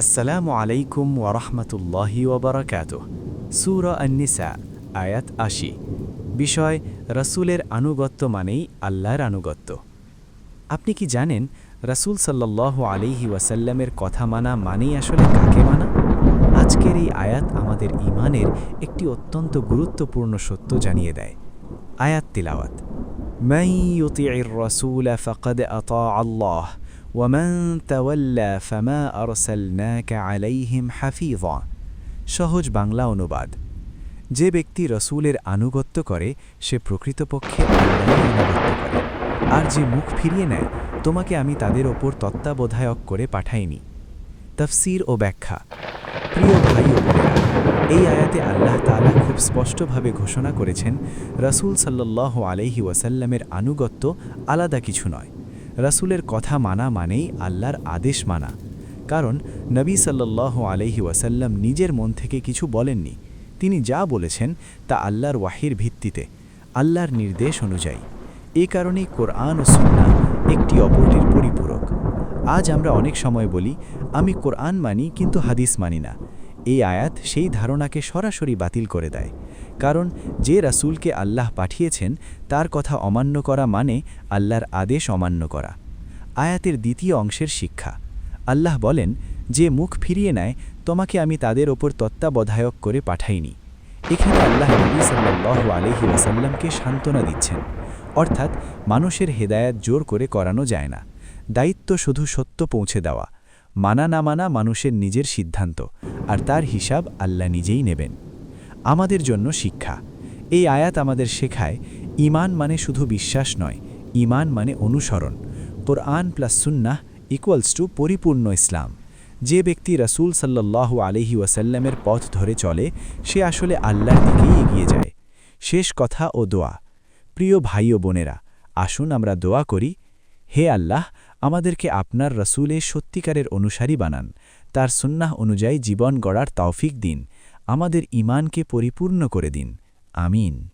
আসসালামু আলাইকুম ওয়ারহমতুল্লাহি ওবরাকাত সুর আন্নিসা, আয়াত আশি। বিষয়, রাসুলের আনুগত্য মানেই আল্লাহর আনুগত্য। আপনি কি জানেন রাসুল সাল্লাহ আলিহি ওয়াসাল্লামের কথা মানা মানেই আসলে কাকে মানা? আজকের এই আয়াত আমাদের ইমানের একটি অত্যন্ত গুরুত্বপূর্ণ সত্য জানিয়ে দেয়। আয়াত তিলাওয়াত। মাই ইউতি রসুল ফকদ আল্লাহ ওয়ামান তাওয়াল্লা ফামা আরসালনাকা আলাইহিম হাফিজা সহজ বাংলা অনুবাদ। যে ব্যক্তি রসুলের আনুগত্য করে, সে প্রকৃতপক্ষে আনুগত্য করে। আর যে মুখ ফিরিয়ে নেয়, তোমাকে আমি তাদের ওপর তত্ত্বাবধায়ক করে পাঠাইনি। তফসির ও ব্যাখ্যা। প্রিয় ভাই ও বোনেরা, এই আয়াতে আল্লাহ তালা খুব স্পষ্টভাবে ঘোষণা করেছেন, রাসুল সাল্লাহ আলহি ওয়াসাল্লামের আনুগত্য আলাদা কিছু নয়। রসুলের কথা মানা মানেই আল্লাহর আদেশ মানা। কারণ নবী সাল্লাহ আলহি ওয়াসাল্লাম নিজের মন থেকে কিছু বলেননি। তিনি যা বলেছেন তা আল্লাহর ওয়াহির ভিত্তিতে, আল্লাহর নির্দেশ অনুযায়ী। এ কারণেই কোরআন ও সুন্না একটি অপরটির পরিপূরক। আজ আমরা অনেক সময় বলি, আমি কোরআন মানি কিন্তু হাদিস মানি না। এই আয়াত সেই ধারণাকে সরাসরি বাতিল করে দেয়। কারণ যে রাসূলকে আল্লাহ পাঠিয়েছেন, তার কথা অমান্য করা মানে আল্লাহর আদেশ অমান্য করা। আয়াতের দ্বিতীয় অংশের শিক্ষা। আল্লাহ বলেন, যে মুখ ফিরিয়ে নেয়, তোমাকে আমি তাদের ওপর তত্ত্বাবধায়ক করে পাঠাইনি। এখানে আল্লাহ নবী সাল্লাহ আলহি ওয়াসাল্লামকে সান্ত্বনা দিচ্ছেন। অর্থাৎ মানুষের হেদায়াত জোর করে করানো যায় না। দায়িত্ব শুধু সত্য পৌঁছে দেওয়া। মানা না মানা মানুষের নিজের সিদ্ধান্ত, আর তার হিসাব আল্লাহ নিজেই নেবেন। আমাদের জন্য শিক্ষা। এই আয়াত আমাদের শেখায়, ইমান মানে শুধু বিশ্বাস নয়, ইমান মানে অনুসরণ। কোরআন প্লাস সুন্নাহ ইকুয়ালস টু পরিপূর্ণ ইসলাম। যে ব্যক্তি রসুল সাল্লাহ আলহি ওয়াসাল্লামের পথ ধরে চলে, সে আসলে আল্লাহর দিকেই এগিয়ে যায়। শেষ কথা ও দোয়া। প্রিয় ভাই ও বোনেরা, আসুন আমরা দোয়া করি হে আল্লাহ, আমাদেরকে আপনার রসুলে সত্যিকারের অনুসারী বানান। তার সুন্নাহ অনুযায়ী জীবন গড়ার তৌফিক দিন। আমাদের ইমানকে পরিপূর্ণ করে দিন। আমিন।